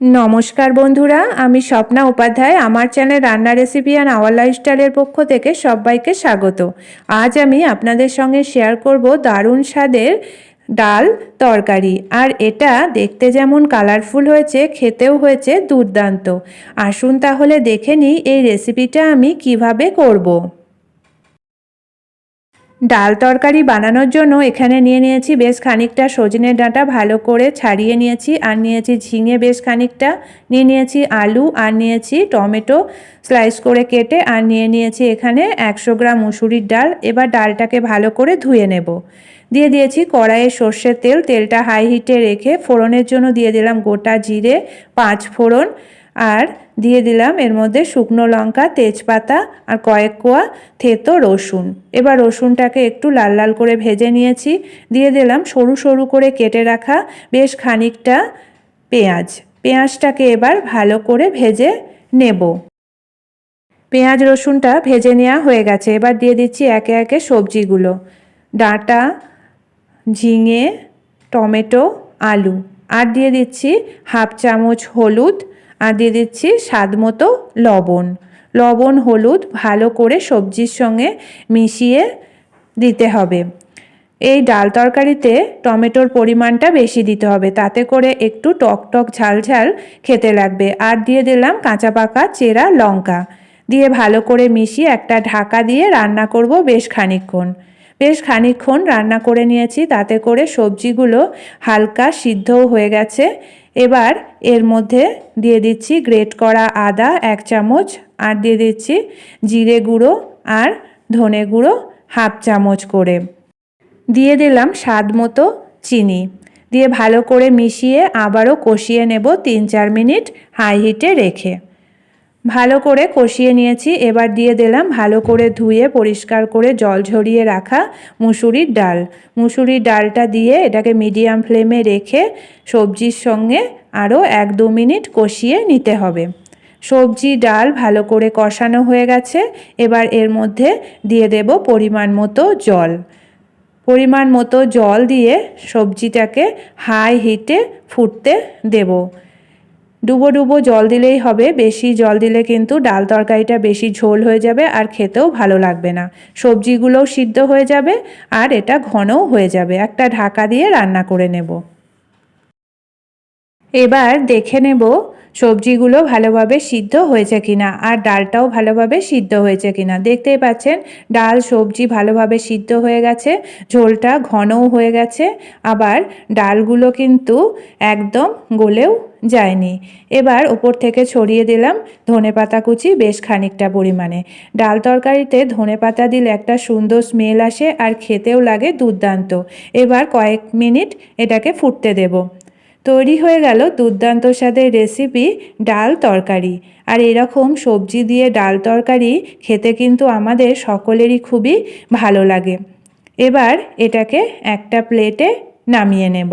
নমস্কার বন্ধুরা, আমি স্বপ্না উপাধ্যায়। আমার চ্যানেল রান্না রেসিপি অ্যান্ড আওয়ার লাইফস্টাইলের পক্ষ থেকে সবাইকে স্বাগত। আজ আমি আপনাদের সঙ্গে শেয়ার করব দারুণ স্বাদের ডাল তরকারি। আর এটা দেখতে যেমন কালারফুল হয়েছে, খেতেও হয়েছে দুর্দান্ত। আসুন তাহলে দেখে নিই এই রেসিপিটা আমি কীভাবে করব। ডাল তরকারি বানানোর জন্য এখানে নিয়ে নিয়েছি বেশ খানিকটা সজনে ডাঁটা, ভালো করে ছাড়িয়ে নিয়েছি আর নিয়েছি ঝিঙে বেশ খানিকটা, নিয়ে নিয়েছি আলু আর নিয়েছি টমেটো স্লাইস করে কেটে আর নিয়ে নিয়েছি এখানে একশো গ্রাম মুসুরির ডাল। এবার ডালটাকে ভালো করে ধুয়ে নেব। দিয়ে দিয়েছি কড়াইয়ে সর্ষের তেল, তেলটা হাই হিটে রেখে ফোড়নের জন্য দিয়ে দিলাম গোটা জিরে, পাঁচ ফোড়ন আর দিয়ে দিলাম এর মধ্যে শুকনো লঙ্কা, তেজপাতা আর কয়েক কোয়া থেতো রসুন। এবার রসুনটাকে একটু লাল লাল করে ভেজে নিয়েছি। দিয়ে দিলাম সরু সরু করে কেটে রাখা বেশ খানিকটা পেঁয়াজ। পেঁয়াজটাকে এবার ভালো করে ভেজে নেব। পেঁয়াজ রসুনটা ভেজে নেওয়া হয়ে গেছে। এবার দিয়ে দিচ্ছি একে একে সবজিগুলো। ডাঁটা, ঝিঙে, টমেটো, আলু। আর দিয়ে দিচ্ছি হাফ চামচ হলুদ আর দিয়ে দিচ্ছি স্বাদ মতো লবণ। লবণ, হলুদ ভালো করে সবজির সঙ্গে মিশিয়ে দিতে হবে। এই ডাল তরকারিতে টমেটোর পরিমাণটা বেশি দিতে হবে। তাতে করে একটু টক টক ঝাল ঝাল খেতে লাগবে। আর দিয়ে দিলাম কাঁচা পাকা চেরা লঙ্কা। দিয়ে ভালো করে মিশিয়ে একটা ঢাকা দিয়ে রান্না করব বেশ খানিক্ষণ বেশ খানিক্ষণ রান্না করে নিয়েছি, তাতে করে সবজিগুলো হালকা সিদ্ধও হয়ে গেছে। এবার এর মধ্যে দিয়ে দিচ্ছি গ্রেট করা আদা এক চামচ, আর দিয়ে দিচ্ছি জিরে গুঁড়ো আর ধনে গুঁড়ো হাফ চামচ করে। দিয়ে দিলাম স্বাদ মতো চিনি। দিয়ে ভালো করে মিশিয়ে আবারও কষিয়ে নেব তিন চার মিনিট হাই হিটে রেখে। ভালো করে কষিয়ে নিয়েছি, এবার দিয়ে দিলাম ভালো করে ধুয়ে পরিষ্কার করে জল ঝরিয়ে রাখা মুসুরির ডাল। মুসুরির ডালটা দিয়ে এটাকে মিডিয়াম ফ্লেমে রেখে সবজির সঙ্গে আরও এক দু মিনিট কষিয়ে নিতে হবে। সবজি ডাল ভালো করে কষানো হয়ে গেছে, এবার এর মধ্যে দিয়ে দেব পরিমাণ মতো জল। পরিমাণ মতো জল দিয়ে সবজিটাকে হাই হিটে ফুটতে দেব। ডুবো ডুবো জল দিলেই হবে, বেশি জল দিলে কিন্তু ডাল তরকারিটা বেশি ঝোল হয়ে যাবে আর খেতেও ভালো লাগবে না। সবজিগুলোও সিদ্ধ হয়ে যাবে আর এটা ঘনও হয়ে যাবে। একটা ঢাকা দিয়ে রান্না করে নেব। এবার দেখে নেব সবজিগুলো ভালোভাবে সিদ্ধ হয়েছে কিনা আর ডালটাও ভালোভাবে সিদ্ধ হয়েছে কিনা। দেখতেই পাচ্ছেন, ডাল, সবজি ভালোভাবে সিদ্ধ হয়ে গেছে, ঝোলটা ঘনও হয়ে গেছে, আবার ডালগুলো কিন্তু একদম গলেও যায়নি। এবার ওপর থেকে ছড়িয়ে দিলাম ধনে পাতা কুচি বেশ খানিকটা পরিমাণে। ডাল তরকারিতে ধনে পাতা দিলে একটা সুন্দর স্মেল আসে আর খেতেও লাগে দুর্দান্ত। এবার কয়েক মিনিট এটাকে ফুটতে দেবো। তৈরি হয়ে গেল দুর্দান্ত স্বাদের রেসিপি ডাল তরকারি। আর এরকম সবজি দিয়ে ডাল তরকারি খেতে কিন্তু আমাদের সকলেরই খুবই ভালো লাগে। এবার এটাকে একটা প্লেটে নামিয়ে নেব।